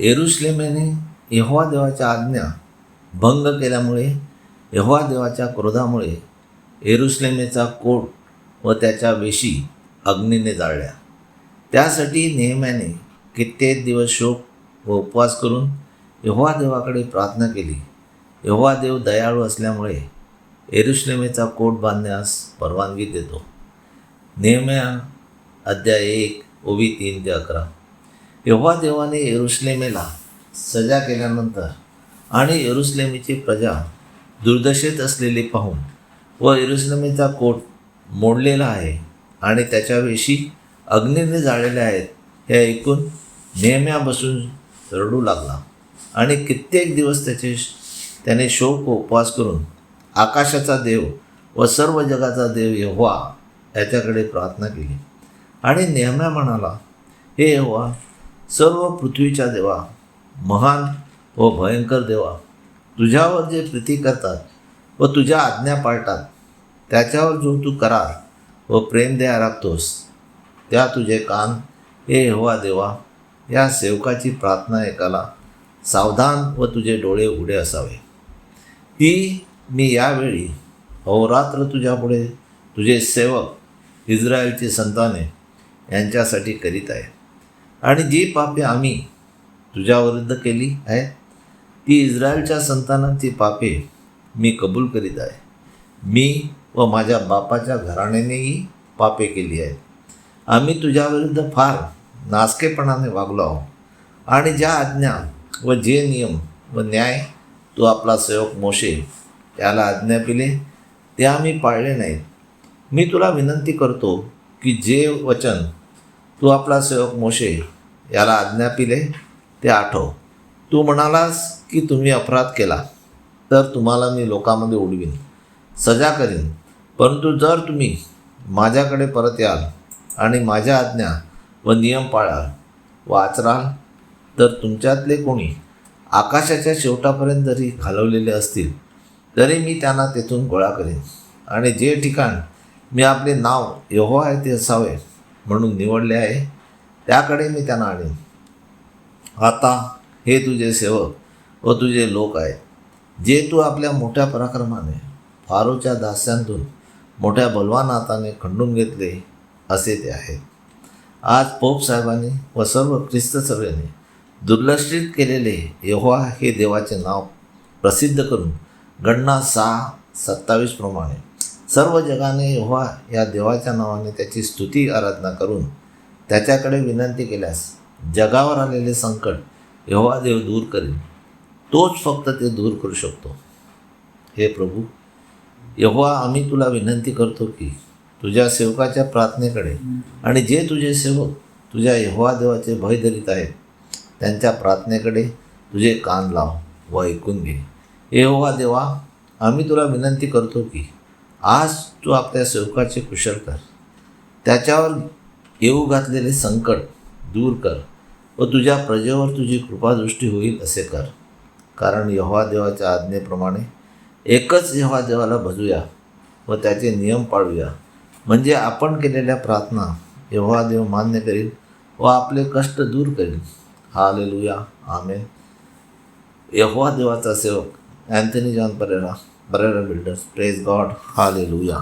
एरुश्लेमेने यहोवा देवाच्या आज्ञा भंग केल्यामुळे यहोवा देवाच्या क्रोधामुळे एरुश्लेमेचा कोट व त्याच्या वेशी अग्नीने जाळल्या. त्यासाठी नेहम्याने कित्येक दिवस शोक व उपवास करून यहोवा देवाकडे प्रार्थना केली. यहोवा देव दयाळू असल्यामुळे एरुश्लेमेचा कोट बांधण्यास परवानगी देतो. नेहम्या अध्याय एक ओवी तीन ते अकरा. यहोवा देवाने येरुश्लेमेला सजा केल्यानंतर आणि येरुश्लेमीची प्रजा दुर्दशेत असलेली पाहून व येरुश्लेमीचा कोट मोडलेला आहे आणि त्याच्यावेशी अग्नीने जाळलेले आहेत हे ऐकून नेहम्या बसून रडू लागला आणि कित्येक दिवस त्याचे त्याने शोक उपवास करून आकाशाचा देव व सर्व जगाचा देव यहोवा याच्याकडे प्रार्थना केली. आणि नेहम्या म्हणाला हे यहोवा सर्व पृथ्वीच्या देवा महान व भयंकर देवा तुझ्यावर जे प्रीती करतात व तुझ्या आज्ञा पाळतात त्याच्यावर जो तू करार व प्रेम द्या राखतोस त्या तुझे कान हे हवा देवा या सेवकाची प्रार्थना ऐकाला सावधान व तुझे डोळे उघडे असावे. ही मी यावेळी अहोरात्र तुझ्यापुढे तुझे सेवक इस्रायलची संताने यांच्यासाठी करीत आहे. आणि जी पापे आम्ही तुझ्याविरुद्ध केली आहेत ती इस्रायलच्या संतानांची पापे मी कबूल करीत आहे. मी व माझ्या बापाच्या घराण्यानेही पापे केली आहेत आम्ही तुझ्याविरुद्ध फार नासकेपणाने वागलो आहोत. आणि ज्या आज्ञा व जे नियम व न्याय तू आपला सेवक मोशे याला आज्ञा पिले ते आम्ही पाळले नाहीत. मी तुला विनंती करतो की जे वचन तू आपला सेवक मोशे याला आज्ञा पिले ते आठव. तू म्हणालास की तुम्ही अपराध केला तर तुम्हाला मी लोकांमध्ये उडवीन सजा करीन. परंतु जर तुम्ही माझ्याकडे परत याल आणि माझ्या आज्ञा व नियम पाळाल व आचराल तर तुमच्यातले कोणी आकाशाच्या शेवटापर्यंत जरी घालवलेले असतील तरी मी त्यांना तेथून गोळा करेन. आणि जे ठिकाण मी आपले नाव यहो आहे ते असावे म्हणून निवडले आहे. त्याकडे मी त्यांना आणीन. आता हे तुझे सेवक व तुझे लोक आहेत. जे तू आपल्या मोठ्या पराक्रमाने फारोच्या दास्यांतून मोठ्या बलवान हाताने खंडून घेतले असे ते आहेत. आज पोप साहेबांनी व सर्व ख्रिस्त सभेने दुर्लक्षित केलेले यहोवा हे देवाचे नाव प्रसिद्ध करून गणना सहा सत्तावीस प्रमाणे सर्व जगाने यहोवा या देवाच्या नावाने त्याची स्तुती आराधना करून त्याच्याकडे विनंती केल्यास जगावर आलेले संकट यहोवा देव दूर करेल. तोच फक्त ते दूर करू शकतो. हे प्रभू यहोवा आम्ही तुला विनंती करतो की तुझ्या सेवकाच्या प्रार्थनेकडे आणि जे तुझे सेवक तुझ्या यहोवा देवाचे भय धरीत आहेत त्यांच्या प्रार्थनेकडे तुझे कान लाव व ऐकून घे. यहोवा देवा आम्ही तुला विनंती करतो की आज तू आपल्या सेवकाचे कुशल कर. त्याच्यावर येऊ घातलेले संकट दूर कर व तुझ्या प्रजेवर तुझी कृपादृष्टी होईल असे कर. कारण यहोवा देवाच्या आज्ञेप्रमाणे एकच यहोवा देवाला भजूया व त्याचे नियम पाळूया. म्हणजे आपण केलेल्या प्रार्थना यहोवा देव मान्य करील व आपले कष्ट दूर करील. हालेलुया. आमेन. यव्हा देवाचा सेवक Anthony John Pereira. Pereira builders praise God hallelujah